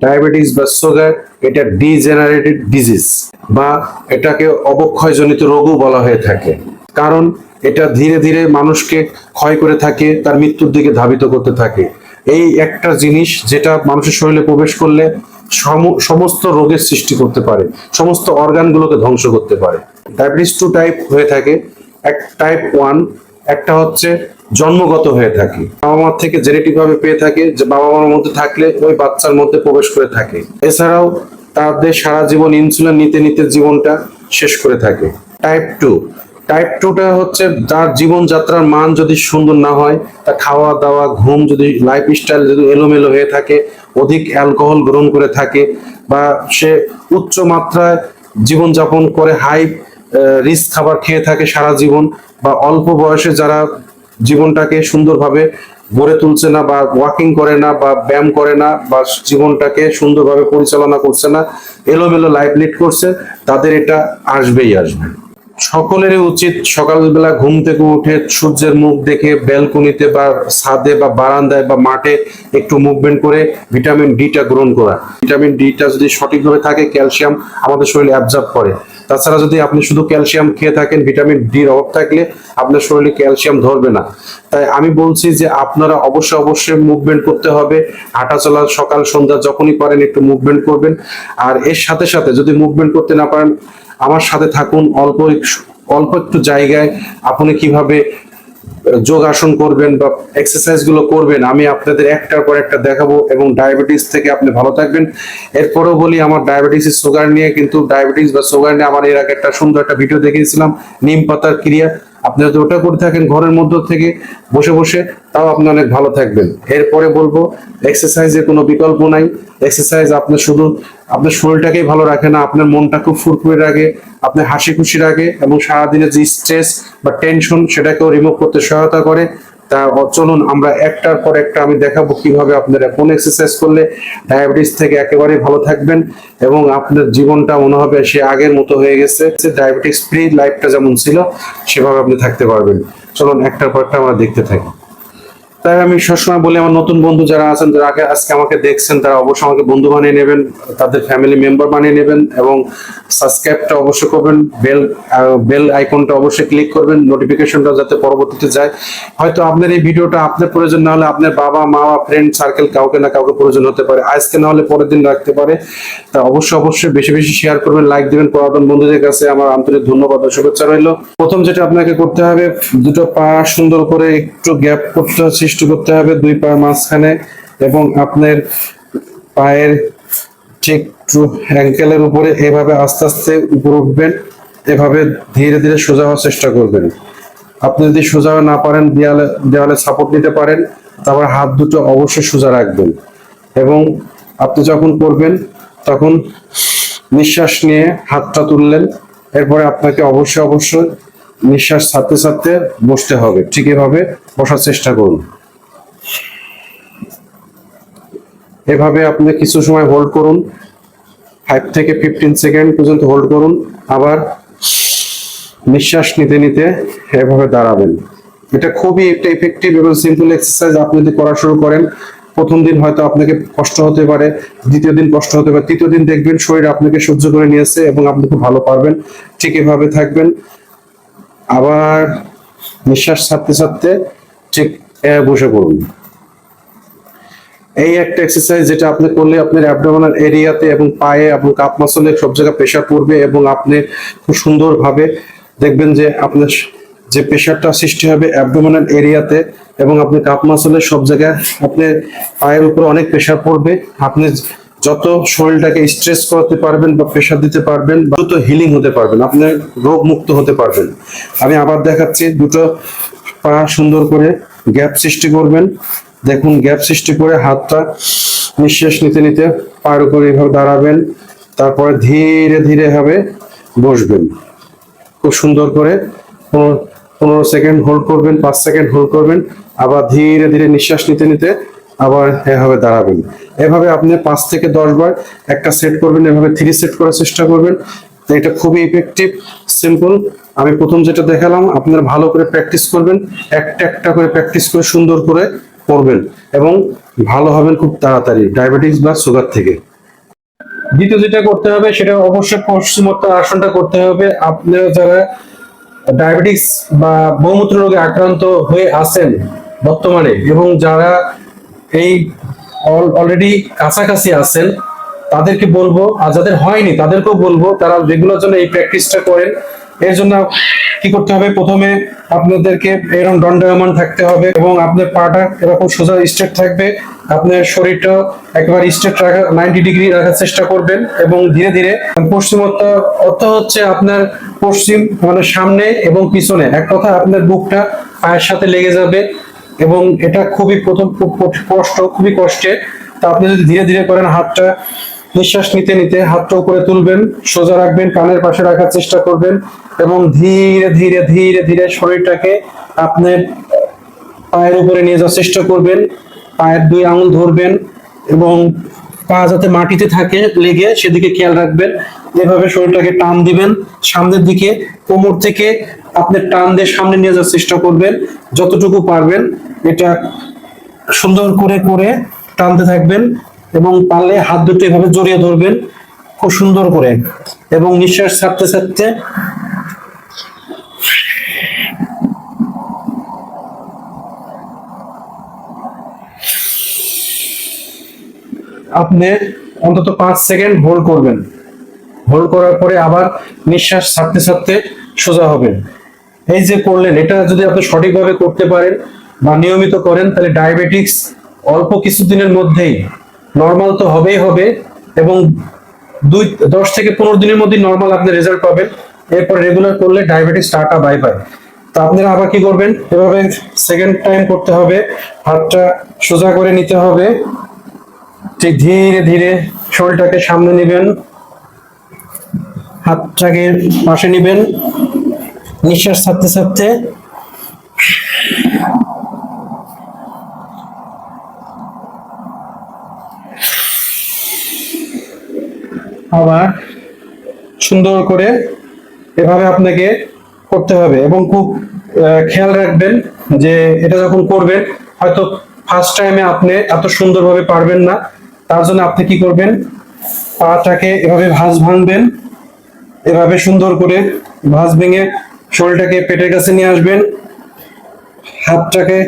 Diabetes বা sugar এটা ডিজেনারেটেড disease বা এটাকে অবক্ষয়জনিত রোগও বলা হয়ে থাকে। কারণ এটা ধীরে ধীরে মানুষকে ক্ষয় করে থাকে, তার মৃত্যুর দিকে ধাবিত করতে থাকে। এই একটা জিনিস যেটা মানুষের শরীরে প্রবেশ করলে সম- সমস্ত রোগের সৃষ্টি করতে পারে, সমস্ত অর্গানগুলোকে ধ্বংস করতে পারে। ডায়াবেটিস টু টাইপ হয়ে থাকে। এক টাইপ ওয়ান একটা হচ্ছে জন্মগত হয়ে থাকে। বাবা মার থেকে জেনেটিক ভাবে পেয়ে থাকে, যে বাবা মার মধ্যে থাকলে ওই বাচ্চার মধ্যে প্রবেশ করে থাকে। এছাড়াও তাদের সারা জীবন ইনসুলিন নিতে নিতে জীবনটা শেষ করে থাকে। টাইপ টু টাইপ টুটা হচ্ছে তার জীবনযাত্রার মান যদি সুন্দর না হয় তা খাওয়া দাওয়া ঘুম যদি লাইফ স্টাইল যদি এলোমেলো হয়ে থাকে, অধিক অ্যালকোহল গ্রহণ করে থাকে, বা সে উচ্চ মাত্রায় জীবনযাপন করে হাই রিস্ক খাবার খেয়ে থাকে সারা জীবন, বা অল্প বয়সে যারা জীবনটাকে সুন্দরভাবে গড়ে তুলছে না বা ওয়াকিং করে না বা ব্যায়াম করে না বা জীবনটাকে সুন্দরভাবে পরিচালনা করছে না, এলোমেলো লাইফ লিড করছে, তাদের এটা আসবেই আসবে। সকলেরই উচিত সকালবেলা ঘুম থেকে উঠে সূর্যের মুখ দেখে ব্যালকনিতে বা ছাদে বা বারান্দায় বা মাঠে একটু মুভমেন্ট করে ভিটামিন ডিটা গ্রহণ করা। ভিটামিন ডিটা যদি সঠিকভাবে থাকে ক্যালসিয়াম আমাদের শরীরে অ্যাবজর্ব করে। তাছাড়া যদি আপনি শুধু ক্যালসিয়াম খেয়ে থাকেন ভিটামিন ডির অভাব থাকলে আপনার শরীরে ক্যালসিয়াম ধরবে না। তাই আমি বলছি যে আপনারা অবশ্যই অবশ্যই মুভমেন্ট করতে হবে। হাঁটাচলা সকাল সন্ধ্যা যখনই পারেন একটু মুভমেন্ট করবেন। আর এর সাথে সাথে যদি মুভমেন্ট করতে না পারেন আমার সাথে থাকুন, অল্প অল্প একটু জায়গায় আপনি কীভাবে যোগাসন করবেন বা এক্সারসাইজগুলো করবেন, আমি আপনাদের একটার পর একটা দেখাবো এবং ডায়াবেটিস থেকে আপনি ভালো থাকবেন। এরপরেও বলি, আমার ডায়াবেটিস সুগার নিয়ে কিন্তু ডায়াবেটিস বা সুগার নিয়ে আমার এর আগে একটা সুন্দর একটা ভিডিও দেখিয়েছিলাম, নিম পাতার ক্রিয়া। আপনি যদি ওটা করে থাকেন ঘরের মধ্যে থেকে বসে বসে, তাও আপনি অনেক ভালো থাকবেন। এরপরে বলব এক্সারসাইজের কোনো বিকল্প নাই। এক্সারসাইজ আপনি শুধু আপনার শরীরটাকেই ভালো রাখে না, আপনার মনটা খুব ফুরফুরে রাখে, আপনি হাসি খুশি রাখে এবং সারাদিনের যে স্ট্রেস বা টেনশন সেটাকেও রিমুভ করতে সহায়তা করে। তা চলুন আমরা একটার পর একটা আমি দেখাবো কীভাবে আপনারা কোন এক্সারসাইজ করলে ডায়াবেটিস থেকে একেবারে ভালো থাকবেন এবং আপনার জীবনটা মনে হবে সে আগের মতো হয়ে গেছে। ডায়াবেটিস ফ্রি লাইফটা যেমন ছিল, সেভাবে আপনি থাকতে পারবেন। চলুন একটার পর একটা আমরা দেখতে থাকি। তাই আমি সবসময় বলি, আমার নতুন বন্ধু যারা আছেন, যারা আজকে আমাকে দেখছেন, তারা অবশ্যই আমাকে বন্ধু বানিয়ে নেবেন, তাদের ফ্যামিলি মেম্বার বানিয়ে নেবেন এবং সাবস্ক্রাইবটা অবশ্যই করবেন বেল বেল আইকনটা অবশ্যই ক্লিক করবেন নোটিফিকেশনটা যাতে পরবর্তীতে যায়। হয়তো আপনার এই ভিডিওটা আপনার প্রয়োজন, না হলে আপনার বাবা, মা বা ফ্রেন্ড সার্কেল কাউকে না কাউকে প্রয়োজন হতে পারে। আজকে না হলে পরের দিন রাখতে পারে। তা অবশ্যই অবশ্যই বেশি বেশি শেয়ার করবেন লাইক দিবেন। পুরাতন বন্ধুদের কাছে আমার আন্তরিক ধন্যবাদ ও শুভেচ্ছা রইল। প্রথম যেটা আপনাকে করতে হবে, দুটো পা সুন্দর করে একটু গ্যাপ করতে সৃষ্টি করতে হবে দুই পা মাঝখানে এবং আপনার পায়ের ঠিক অ্যাঙ্কেলের উপরে এভাবে আস্তে আস্তে উপরে উঠবেন, এভাবে ধীরে ধীরে সোজা হওয়ার চেষ্টা করবেন। আপনি যদি সোজা না পারেন, দেয়ালে দেওয়ালে সাপোর্ট নিতে পারেন, তারপর হাত দুটো অবশ্যই সোজা রাখবেন। এবং আপনি যখন করবেন, তখন নিঃশ্বাস নিয়ে হাতটা তুললেন, এরপরে আপনাকে অবশ্যই অবশ্যই নিঃশ্বাস ছাড়তে ছাড়তে বসতে হবে। ঠিক এভাবে বসার চেষ্টা করুন। এভাবে আপনি কিছু সময় হোল্ড করুন। ফাইভ থেকে ফিফটিন সেকেন্ড পর্যন্ত হোল্ড করুন। আবার নিঃশ্বাস নিতে নিতে এভাবে দাঁড়াবেন। এটা খুবই একটা ইফেক্টিভ এবং সিম্পল এক্সারসাইজ আপনি যদি করা শুরু করেন, প্রথম দিন হয়তো আপনাকে কষ্ট হতে পারে, দ্বিতীয় দিন কষ্ট হতে পারে, তৃতীয় দিন দেখবেন শরীর আপনাকে সহ্য করে নিয়েছে এবং আপনি খুব ভালো পারবেন। ঠিক এভাবে থাকবেন। আবার নিঃশ্বাস ছাড়তে ছাড়তে ঠিক বসে পড়ুন। এই একটা এক্সারসাইজ যেটা আপনি করলে আপনার অ্যাবডোমিনাল এরিয়াতে এবং পায়ে এবং কাপ মাসলে সব জায়গায় প্রেশার পড়বে এবং আপনি খুব সুন্দরভাবে দেখবেন যে আপনার যে প্রেশারটা সৃষ্টি হবে অ্যাবডোমিনাল এরিয়াতে এবং আপনি কাপ মাসলে সব জায়গায় আপনি পায়ের উপর অনেক প্রেশার পড়বে। আপনি যত শরীরটাকে স্ট্রেস করাতে পারবেন বা প্রেশার দিতে পারবেন দ্রুত হিলিং হতে পারবেন, আপনি রোগ মুক্ত হতে পারবেন। আমি আবার দেখাচ্ছি দুটো পা সুন্দর করে গ্যাপ সৃষ্টি করবেন। দেখুন, গ্যাপ সৃষ্টি করে হাতটা নিঃশ্বাস নিতে নিতে পায়ের উপর এইভাবে দাঁড়াবেন। তারপরে ধীরে ধীরে ভাবে বসবেন। খুব সুন্দর করে পনেরো সেকেন্ড হোল্ড করবেন, পাঁচ সেকেন্ড হোল্ড করবেন। আবার ধীরে ধীরে নিঃশ্বাস নিতে নিতে আবার এভাবে দাঁড়াবেন। এভাবে আপনি পাঁচ থেকে দশ বার একটা সেট করবেন, এভাবে থ্রি সেট করার চেষ্টা করবেন। এটা খুবই ইফেক্টিভ সিম্পল আমি প্রথম যেটা দেখালাম, আপনারা ভালো করে প্র্যাকটিস করবেন, একটা একটা করে প্র্যাকটিস করে সুন্দর করে করবেন এবং ভালো হবেন খুব তাড়াতাড়ি ডায়াবেটিস বা সুগার থেকে। দ্বিতীয় যেটা করতে হবে, সেটা অবশ্যই পশ্চিমোত্তর আসনটা করতে হবে। আপনারা যারা ডায়াবেটিস বা বহুমূত্র রোগে আক্রান্ত হয়ে আছেন বর্তমানে এবং যারা এই অলরেডি কাছাকাছি আছেন তাদেরকে বলব, আর যাদের হয়নি তাদেরকেও বলব, তারা রেগুলার জন্য এই প্র্যাকটিসটা করেন, এর জন্য কি করতে হবে? প্রথমে আপনাদেরকে এরকম দণ্ডায়মান থাকতে হবে এবং আপনার পাটা এরকম সোজা স্ট্রেট থাকবে। আপনার শরীরটা একবার স্ট্রেট রাখা নাইনটি ডিগ্রি রাখার চেষ্টা করবেন এবং ধীরে ধীরে পশ্চিমত্ব অর্থ হচ্ছে আপনার পশ্চিম মানে সামনে এবং পিছনে। এক কথা, আপনার বুকটা পায়ের সাথে লেগে যাবে এবং এটা খুবই প্রথম কষ্ট, খুবই কষ্টের তা আপনি যদি ধীরে ধীরে করেন হাতটা নিঃশ্বাস নিতে নিতে হাতটা উপরে তুলবেন, সোজা রাখবেন, কানের পাশে রাখার চেষ্টা করবেন এবং ধীরে ধীরে ধীরে ধীরে শরীরটাকে আপনার পায়ের উপরে নিয়ে যাওয়ার চেষ্টা করবেন। পায়ের দুই আঙুল ধরবেন এবং পা যাতে মাটিতে থাকে, লেগে, সেদিকে খেয়াল রাখবেন। এভাবে শরীরটাকে টান দিবেন। সামনের দিকে, কোমর থেকে আপনি টান দিয়ে সামনে নিয়ে যাওয়ার চেষ্টা করবেন, যতটুকু পারবেন। এটা সুন্দর করে করে টানতে থাকবেন। এবং পারলে হাত দুটো এভাবে জড়িয়ে ধরবেন, খুব সুন্দর করে। এবং নিঃশ্বাস ছাড়তে ছাড়তে আপনি অন্তত পাঁচ সেকেন্ড হোল্ড করবেন। হোল্ড করার পরে আবার নিঃশ্বাস ছাড়তে ছাড়তে সোজা হবেন। এই যে করলেন, এটা যদি আপনি সঠিকভাবে করতে পারেন বা নিয়মিত করেন, তাহলে ডায়াবেটিক্স অল্প কিছুদিনের মধ্যেই নর্মাল তো হবেই হবে এবং দুই, দশ থেকে পনেরো দিনের মধ্যে নর্মাল আপনি রেজাল্ট পাবেন। এরপর রেগুলার করলে ডায়াবেটিস স্টার্টা বাই বাই তো আপনারা আবার কি করবেন? এভাবে সেকেন্ড টাইম করতে হবে। হাতটা সোজা করে নিতে হবে। ঠিক ধীরে ধীরে শরীরটাকে সামনে নেবেন। হাতটাকে পাশে নেবেন। নিঃশ্বাস ছাড়তে ছাড়তে আবার সুন্দর করে এভাবে আপনাকে করতে হবে এবং খুব খেয়াল রাখবেন যে এটা যখন করবেন, হয়তো ফার্স্ট টাইমে আপনি এত সুন্দরভাবে পারবেন না, তার জন্য আপনি কি করবেন? পাটাকে এভাবে ভাঁজ ভাঙবেন, এভাবে সুন্দর করে ভাঁজ ভেঙে শরীরটাকে পেটের কাছে নিয়ে আসবেন। হাতটাকে,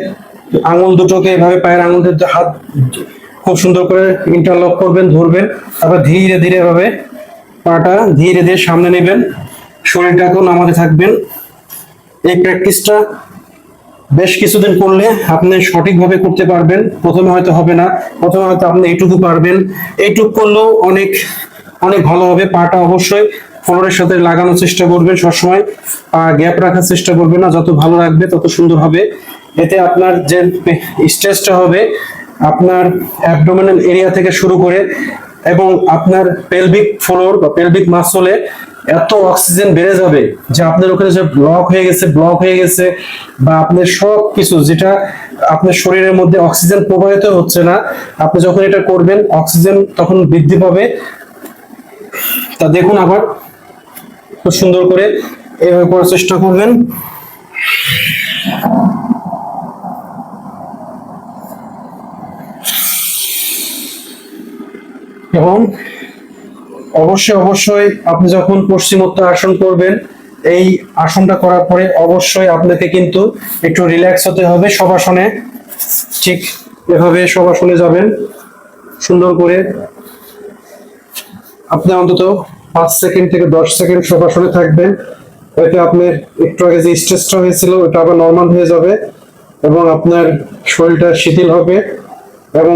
আঙুল দুটোকে এভাবে পায়ের আঙুল হাত খুব সুন্দর করে ইন্টারলক করবেন, ধরবেন, তারপর ধীরে ধীরে এভাবে পাটা ধীরে ধীরে সামনে নেবেন। শরীরটাকেও নামাতে থাকবেন। এই প্র্যাকটিসটা বেশ কিছুদিন করলে আপনি সঠিকভাবে করতে পারবেন। প্রথমে হয়তো হবে না, প্রথমে হয়তো আপনি এইটুকু পারবেন। এইটুকু করলেও অনেক অনেক ভালো হবে। পাটা অবশ্যই ফ্লোরের সাথে লাগানোর চেষ্টা করবেন সবসময়। পা গ্যাপ রাখার চেষ্টা করবেন না, যত ভালো রাখবে তত সুন্দর হবে। এতে আপনার যে স্ট্রেসটা হবে আপনার অ্যাবডোমিনাল এরিয়া থেকে শুরু করে এবং আপনার পেলভিক ফ্লোর বা পেলভিক মাসলে এত অক্সিজেন বেড়ে যাবে যে আপনার ওখানে যে ব্লক হয়ে গেছে ব্লক হয়ে গেছে বা আপনার সব কিছু যেটা আপনার শরীরের মধ্যে অক্সিজেন প্রবাহিত হচ্ছে না, আপনি যখন এটা করবেন অক্সিজেন তখন বৃদ্ধি পাবে। তা দেখুন আবার, খুব সুন্দর করে এভাবে করার চেষ্টা করবেন। এবং অবশ্যই অবশ্যই আপনি যখন পশ্চিমোত্তর আসন করবেন, এই আসনটা করার পরে অবশ্যই আপনাকে কিন্তু একটু রিল্যাক্স হতে হবে। সবাসনে ঠিক এভাবে সবাসনে যাবেন, সুন্দর করে। আপনি অন্তত পাঁচ সেকেন্ড থেকে দশ সেকেন্ড সবাসনে থাকবেন। এতে আপনার একটু আগে যে স্ট্রেসটা হয়েছিল, ওটা আবার নর্মাল হয়ে যাবে এবং আপনার শরীরটা শিথিল হবে এবং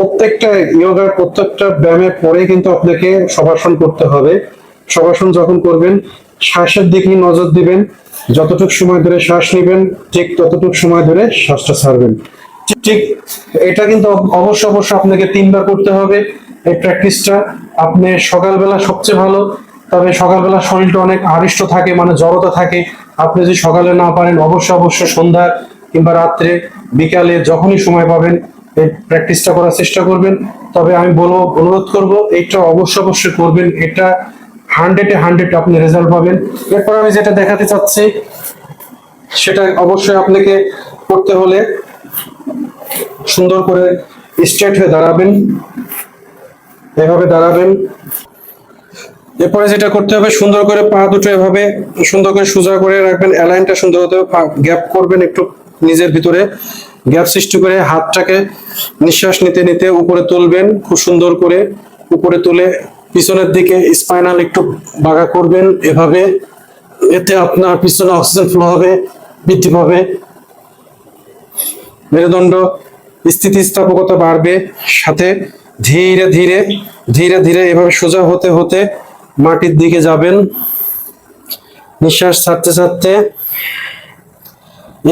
প্রত্যেকটা ইয়োগার প্রত্যেকটা ব্যায়ামের পরে কিন্তু আপনাকে সবাসন করতে হবে। সবাসন যখন করবেন, শ্বাসের দিকে নজর দিবেন। যতটুকু সময় ধরে শ্বাস নেবেন, ঠিক ততটুকু সময় ধরে শ্বাসটা ছাড়বেন। ঠিক- এটা কিন্তু অব- অবশ্য অবশ্য আপনাকে তিনবার করতে হবে। এই প্র্যাকটিসটা আপনি সকালবেলা সবচেয়ে ভালো। তবে সকালবেলা শরীরটা অনেক আড়িষ্ট থাকে মানে জড়তা থাকে। আপনি যদি সকালে না পারেন অবশ্যই অবশ্য সন্ধ্যা কিংবা রাত্রে বিকালে যখনই সময় পাবেন এই প্র্যাকটিসটা করার চেষ্টা করবেন। তবে আমি বলব, অনুরোধ করব এটা অবশ্যই অবশ্যই করবেন। এটা হান্ড্রেডে হান্ড্রেড আপনি রেজাল্ট পাবেন। এরপর আমি যেটা দেখাতে চাচ্ছি, সেটা অবশ্যই আপনাকে করতে হলে সুন্দর করে স্ট্রেট হয়ে দাঁড়াবেন। এভাবে দাঁড়াবেন। এরপরে যেটা করতে হবে, সুন্দর করে পা দুটো এভাবে সুন্দর করে সোজা করে রাখবেন। অ্যালাইনটা সুন্দর হতে হবে গ্যাপ করবেন একটু নিজের ভিতরে। গ্যাপ সৃষ্টি করে হাতটাকে নিঃশ্বাস নিতে নিতে উপরে তুলবেন, খুব সুন্দর করে উপরে তুলে পিছনের দিকে স্পাইনাল একটু বাঁকা করবেন, এভাবে। এতে আপনার পিছনে অক্সিজেন ফ্লো হবে, বৃদ্ধি পাবে। মেরুদণ্ড স্থিতিস্থাপকতা বাড়বে। সাথে ধীরে ধীরে ধীরে ধীরে এভাবে সোজা হতে হতে মাটির দিকে যাবেন। নিঃশ্বাস ছাড়তে ছাড়তে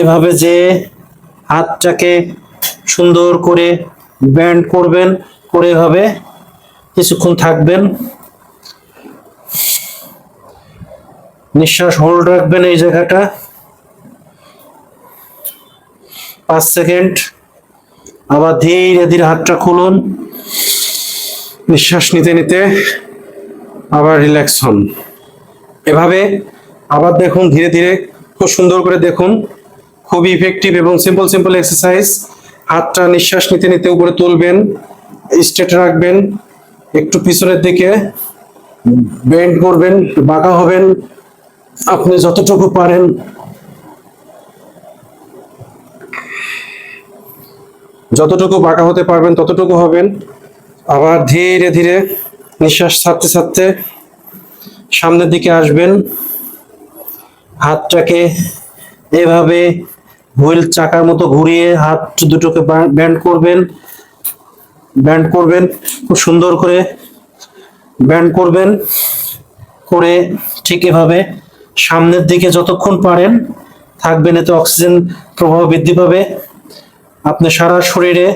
এভাবে যে হাতটাকে সুন্দর করে ব্যান্ড করবেন, করে এভাবে কিছুক্ষণ থাকবেন। নিঃশ্বাস হোল্ড রাখবেন এই জায়গাটা। পাঁচ সেকেন্ড। আবার ধীরে ধীরে হাতটা খুলুন। নিঃশ্বাস নিতে নিতে আবার রিল্যাক্স হন। এভাবে আবার দেখুন, ধীরে ধীরে খুব সুন্দর করে দেখুন। খুব ইফেক্টিভ এবং সিম্পল সিম্পল এক্সারসাইজ হাতটা নিঃশ্বাস নিতে নিতে উপরে তুলবেন স্ট্রেট রাখবেন, একটু পিছনের দিকে বেন্ড করবেন বাঁকা হবেন। আপনি যতটুকু পারেন। যতটুকু বাঁকা হতে পারবেন, ততটুকু হবেন। আবার ধীরে ধীরে নিঃশ্বাস ছাড়তে ছাড়তে সামনের দিকে আসবেন। হাতটাকে এভাবে হুইল চাকার মতো ঘুরিয়ে হাত দুটোকে ব্যান্ড করবেন। ব্যান্ড করবেন, খুব সুন্দর করে ব্যান্ড করবেন, করে ঠিক এভাবে সামনের দিকে যতক্ষণ পারেন থাকবেন, এতে অক্সিজেন প্রবাহ বৃদ্ধি পাবে। আপনার সারা শরীরে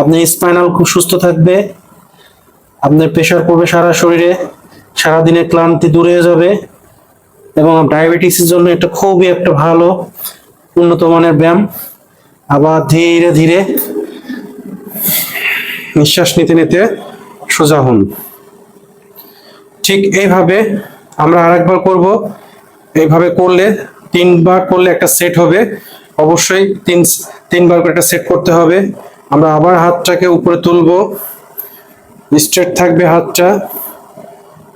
আপনার স্পাইনাল খুব সুস্থ থাকবে। আপনার প্রেশার পড়বে সারা শরীরে, সারাদিনের ক্লান্তি দূরে যাবে এবং ডায়াবেটিসের জন্য এটা খুবই একটা ভালো উন্নত মানের ব্যায়াম। আবার ধীরে ধীরে নিঃশ্বাস নিতে নিতে সোজা হন। ঠিক এইভাবে আমরা আরেকবার করব। এইভাবে করলে তিনবার করলে একটা সেট হবে। অবশ্যই তিন, তিনবার করে একটা সেট করতে হবে। আমরা আবার হাতটাকে উপরে তুলবো। স্ট্রেট থাকবে হাতটা।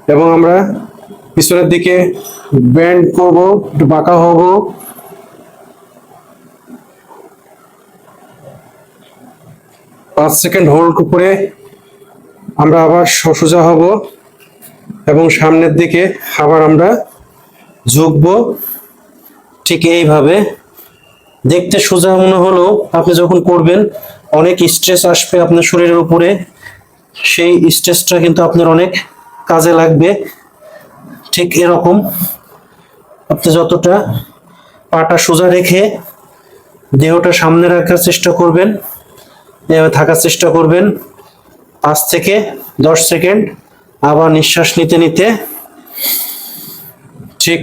এবং আমরা পিছনের দিকে ব্যান্ড করব, একটু বাঁকা হব। পাঁচ সেকেন্ড হোল্ড করে আমরা আবার সোজা হব এবং সামনের দিকে আবার আমরা ঝুঁকবো। ঠিক এইভাবে। দেখতে সোজা মনে হলো আপনি যখন করবেন, অনেক স্ট্রেস আসবে আপনার শরীরের উপরে। সেই স্ট্রেসটা কিন্তু আপনার অনেক কাজে লাগবে। ঠিক এরকম। আপনি যতটা পাটা সোজা রেখে দেহটা সামনে রাখার চেষ্টা করবেন থাকার চেষ্টা করবেন। পাঁচ থেকে দশ সেকেন্ড। আবার নিঃশ্বাস নিতে নিতে ঠিক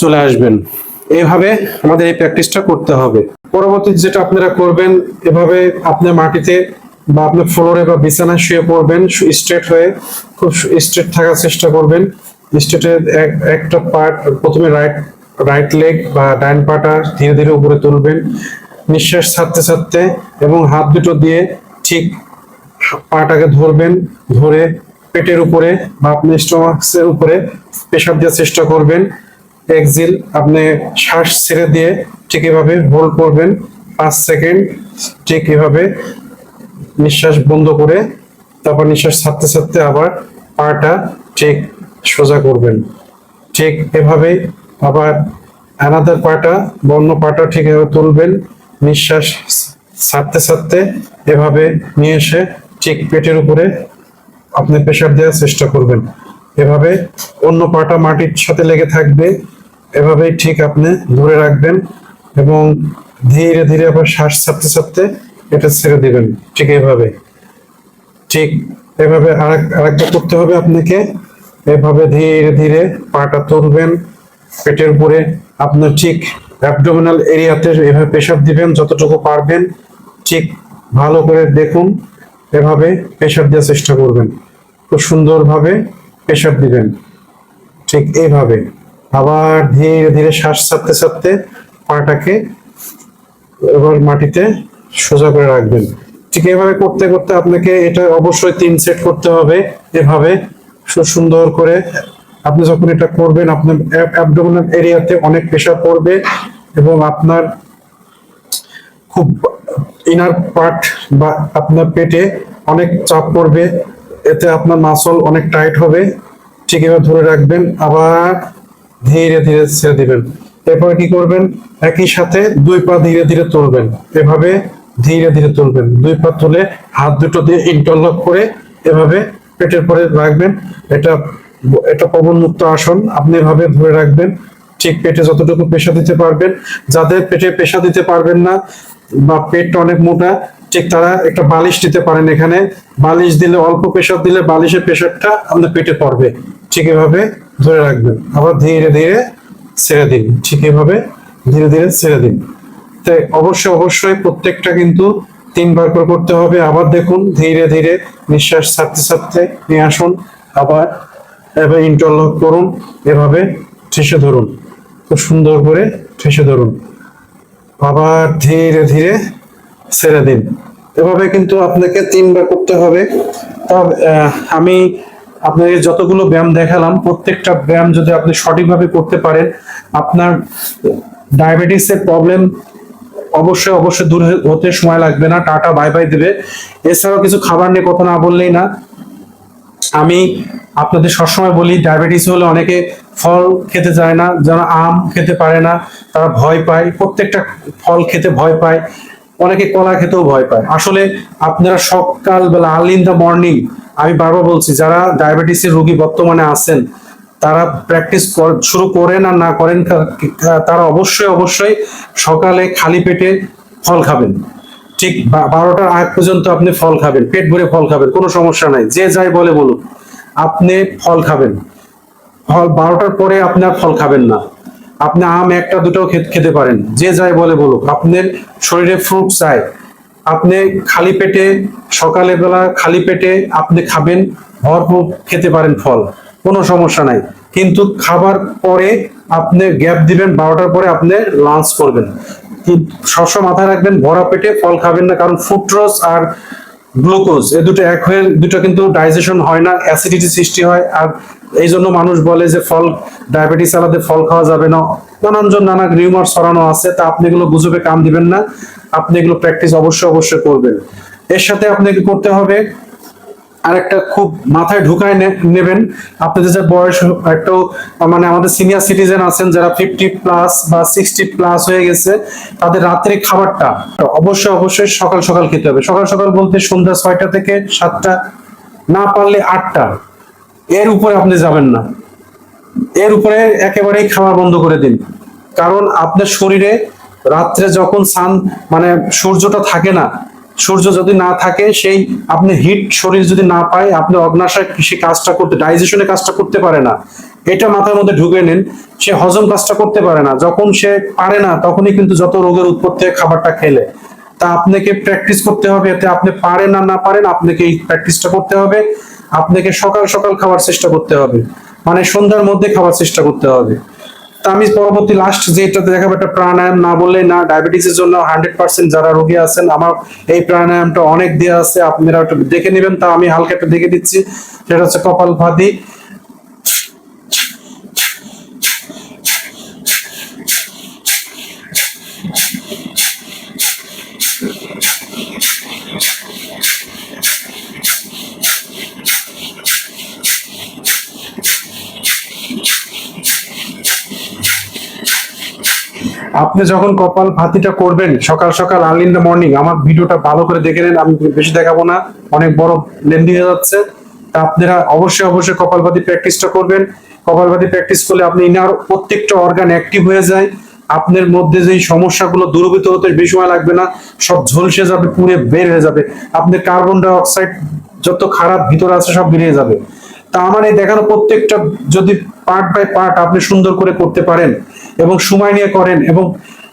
চলে আসবেন। এভাবে আমাদের এই প্র্যাকটিসটা করতে হবে। পরবর্তী যেটা আপনারা করবেন, এভাবে আপনার মাটিতে বা আপনার ফ্লোরে বা বিছানায় শুয়ে পড়বেন স্ট্রেট হয়ে খুব স্ট্রেট থাকার চেষ্টা করবেন। স্ট্রেটের একটা পার্ট প্রথমে রাইট রাইট লেগ বা ডান পাটা ধীরে ধীরে উপরে তুলবেন। নিঃশ্বাস ছাড়তে ছাড়তে এবং হাত দুটো দিয়ে ঠিক পাটাকে ধরবেন, ধরে পেটের উপরে বা আপনি স্টোমাক্সের উপরে পেশাব দেওয়ার চেষ্টা করবেন। এক্সিল আপনি শ্বাস ছেড়ে দিয়ে ঠিক এভাবে হোল্ড করবেন। পাঁচ সেকেন্ড ঠিক এভাবে নিঃশ্বাস বন্ধ করে তারপর নিঃশ্বাস ছাড়তে ছাড়তে আবার পাটা ঠিক সোজা করবেন। ঠিক এভাবে আবার অ্যানাদার পাটা বন্য পাটা ঠিক এভাবে তুলবেন। নিঃশ্বাস ছাড়তে ছাড়তে এভাবে নিয়ে এসে ঠিক পেটের উপরে আপনি প্রেশার দেওয়ার চেষ্টা করবেন। এভাবে অন্য পাটা মাটির সাথে লেগে থাকবে, এভাবেই ঠিক আপনি ধরে রাখবেন এবং ধীরে ধীরে আবার শ্বাস ছাড়তে ছাড়তে এটা ছেড়ে দিবেন, ঠিক এভাবে। ঠিক এভাবে আরেক, আরেকবার করতে হবে আপনাকে, এভাবে ধীরে ধীরে পাটা তুলবেন, পেটের উপরে আপনার ঠিক অ্যাবডোমিনাল এরিয়াতে এভাবে প্রেশার দিবেন, যতটুকু পারবেন, ঠিক ভালো করে দেখুন, এভাবে প্রেশার দেওয়ার চেষ্টা করবেন। খুব সুন্দরভাবে প্রেশার দিবেন। ঠিক এইভাবে। আবার ধীরে ধীরে শ্বাস ছাড়তে ছাড়তে পাটাকে এবার মাটিতে সোজা করে রাখবেন। ঠিক এভাবে করতে করতে আপনাকে এটা অবশ্যই তিন সেট করতে হবে। এভাবে সুন্দর করে আপনি যখন এটা করবেন, আপনার অ্যাবডোমিনাল এরিয়াতে অনেক প্রেশার পড়বে এবং আপনার খুব ইনার পার্ট বা আপনার পেটে অনেক চাপ পড়বে। এতে আপনার মাসল অনেক টাইট হবে। ঠিক এভাবে ধরে রাখবেন, আবার ধীরে ধীরে ছেড়ে দিবেন। এরপরে কি করবেন? একই সাথে দুই পা ধীরে ধীরে তুলবেন। এভাবে ধীরে ধীরে তুলবেন। দুই পা তুলে হাত দুটো দিয়ে ইন্টারলক করে এভাবে পেটের পরে রাখবেন। এটা এটা পবন মুক্ত আসন, আপনি এভাবে ধরে রাখবেন, ঠিক পেটে যতটুকু পেশা দিতে পারবেন। যাদের পেটে পেশা দিতে পারবেন না বা পেটটা অনেক মোটা, ঠিক তারা একটা বালিশ দিতে পারেন এখানে। বালিশ দিলে, অল্প প্রেশার দিলে বালিশের প্রেশারটা আপনার পেটে পড়বে। ঠিক এভাবে ধরে রাখবেন। আবার ধীরে ধীরে ছেড়ে দিন। ঠিক এভাবে ধীরে ধীরে ছেড়ে দিন। তাই অবশ্যই অবশ্যই প্রত্যেকটা কিন্তু তিনবার করে করতে হবে। আবার দেখুন, ধীরে ধীরে নিঃশ্বাস ছাড়তে ছাড়তে নিয়ে আসুন। আবার এবার ইন্টারলক করুন, এভাবে ঠেসে ধরুন। খুব সুন্দর করে ঠেসে ধরুন। আবার ধীরে ধীরে ছেড়ে দিন। এভাবে কিন্তু আপনাকে তিনবার করতে হবে। তা আমি আপনাকে যতগুলো ব্যায়াম দেখালাম, প্রত্যেকটা ব্যায়াম যদি আপনি সঠিকভাবে করতে পারেন, আপনার ডায়াবেটিসের প্রবলেম অবশ্যই অবশ্যই দূর হতে সময় লাগবে না। টাটা বাই বাই দেবে। এছাড়াও কিছু খাবার নিয়ে কথা না বললেই না। আমি আপনাদের সবসময় বলি ডায়াবেটিস হলে অনেকে ফল খেতে চায় না, যারা আম খেতে পারে না, তারা ভয় পায়, প্রত্যেকটা ফল খেতে ভয় পায়, অনেকে কলা খেতেও ভয় পায়। আসলে আপনারা সকালবেলা আর্লি ইন দ্য মর্নিং আমি বারবার বলছি, যারা ডায়াবেটিসের রোগী বর্তমানে আছেন, তারা প্র্যাকটিস শুরু করেন আর না করেন তারা অবশ্যই অবশ্যই সকালে খালি পেটে ফল খাবেন। ঠিক বারোটার আগ পর্যন্ত আপনি ফল খাবেন, পেট ভরে ফল খাবেন, কোনো সমস্যা নাই, যে যাই বলে বলুন আপনি ফল খাবেন। ফল বারোটার পরে আপনি আর ফল খাবেন না। আপনি আম একটা দুটো খেতে পারেন, যে যাই বলে বলুক, আপনার শরীরে ফ্রুট চাই। আপনি খালি পেটে সকালে বেলা খালি পেটে আপনি খাবেন, ভরপুর খেতে পারেন ফল, কোনো সমস্যা নাই। কিন্তু খাবার পরে আপনি গ্যাপ দিবেন, বারোটার পরে আপনি লাঞ্চ করবেন। সবসময় মাথায় রাখবেন, ভরা পেটে ফল খাবেন না, কারণ ফুটরস আর গ্লুকোজ এ দুটো এক হয়ে দুটো কিন্তু ডাইজেশন হয় না অ্যাসিডিটি সৃষ্টি হয়। আর এই জন্য মানুষ বলে যে ফল ডায়াবেটিস আলাদা ফল খাওয়া যাবে না। নানানজন নানা রিউমার ছড়ানো আছে, তা আপনি এগুলো গুজবে কাম দিবেন না। আপনি এগুলো প্র্যাকটিস অবশ্যই অবশ্যই করবেন। এর সাথে আপনাকে করতে হবে আরেকটা খুব মাথায় ঢুকায় নেবেন। আপনাদের যে বয়স একটু মানে আমাদের সিনিয়র সিটিজেন আছেন, যারা ফিফটি প্লাস বা সিক্সটি প্লাস হয়ে গেছে, তাদের রাত্রে খাবারটা অবশ্যই অবশ্যই সকাল সকাল খেতে হবে। সকাল সকাল বলতে সন্ধ্যা ছয়টা থেকে সাতটা, না পারলে আটটা। এর উপরে আপনি যাবেন না। এর উপরে একেবারেই খাওয়া বন্ধ করে দিন। কারণ আপনার শরীরে রাত্রে যখন সান মানে সূর্যটা থাকে না সূর্য যদি না থাকে, সেই আপনি হিট শরীর যদি না পায়, আপনি অগ্নাশয় সে কাজটা করতে ডাইজেশনের কাজটা করতে পারে না। এটা মাথার মধ্যে ঢুকে নিন, সে হজম কাজটা করতে পারে না। যখন সে পারে না, তখনই কিন্তু যত রোগের উৎপত্তি খাবারটা খেলে। তা আপনাকে প্র্যাকটিস করতে হবে, এতে আপনি পারেন আর না পারেন, আপনাকে এই প্র্যাকটিসটা করতে হবে। আপনাকে সকাল সকাল খাওয়ার চেষ্টা করতে হবে। মানে সন্ধ্যার মধ্যে খাওয়ার চেষ্টা করতে হবে। তা আমি পরবর্তী লাস্ট যেটাতে দেখাবো একটা প্রাণায়াম, না বললে না, ডায়াবেটিসের জন্য হান্ড্রেড পার্সেন্ট যারা রোগী আছেন, আমার এই প্রাণায়ামটা অনেক দেওয়া আছে, আপনারা একটু দেখে নেবেন। তা আমি হালকা একটা দেখে দিচ্ছি, সেটা হচ্ছে কপাল ভাতি আপনি যখন কপাল ভাতিটা করবেন, সকাল সকাল আর্লি ইন দ্য মর্নিং আমার ভিডিওটা ভালো করে দেখে নেন, আমি বেশি দেখাবো না, অনেক বড় লেন্দি হয়ে যাচ্ছে। তা আপনারা অবশ্যই অবশ্যই কপাল ভাতি প্র্যাকটিসটা করবেন। কপাল ভাতি প্র্যাকটিস করলে আপনি ইনার প্রত্যেকটা অর্গান অ্যাক্টিভ হয়ে যায়। আপনার মধ্যে যে সমস্যাগুলো দূরীভূত হতে বেশি সময় লাগবে না, সব ঝলসে যাবে, পুড়ে বের হয়ে যাবে। আপনার কার্বন ডাই অক্সাইড যত খারাপ ভিতরে আছে, সব বেরিয়ে যাবে। তা আমার এই দেখানো প্রত্যেকটা যদি পার্ট বাই পার্ট আপনি সুন্দর করে করতে পারেন এবং সময় নিয়ে করেন এবং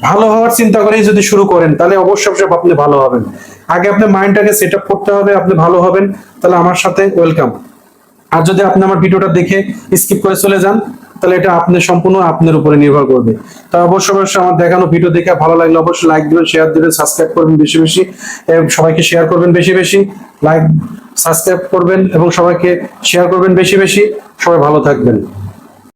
ভালো হওয়ার চিন্তা করেই যদি শুরু করেন, তাহলে অবশ্যই অবশ্যই আপনি ভালো হবেন। আগে আপনি মাইন্ডটাকে সেট আপ করতে হবে, আপনি ভালো হবেন, তাহলে আমার সাথে ওয়েলকাম আর যদি আপনি আমার ভিডিওটা দেখে স্কিপ করে চলে যান, তাহলে এটা আপনার সম্পূর্ণ আপনার উপরে নির্ভর করবে। তা অবশ্য অবশ্যই আমার দেখানো ভিডিও দেখে ভালো লাগলে অবশ্যই লাইক দিবেন শেয়ার দিবেন সাবস্ক্রাইব করবেন বেশি বেশি, এবং সবাইকে শেয়ার করবেন বেশি বেশি লাইক সাবস্ক্রাইব করবেন এবং সবাইকে শেয়ার করবেন বেশি বেশি। সবাই ভালো থাকবেন।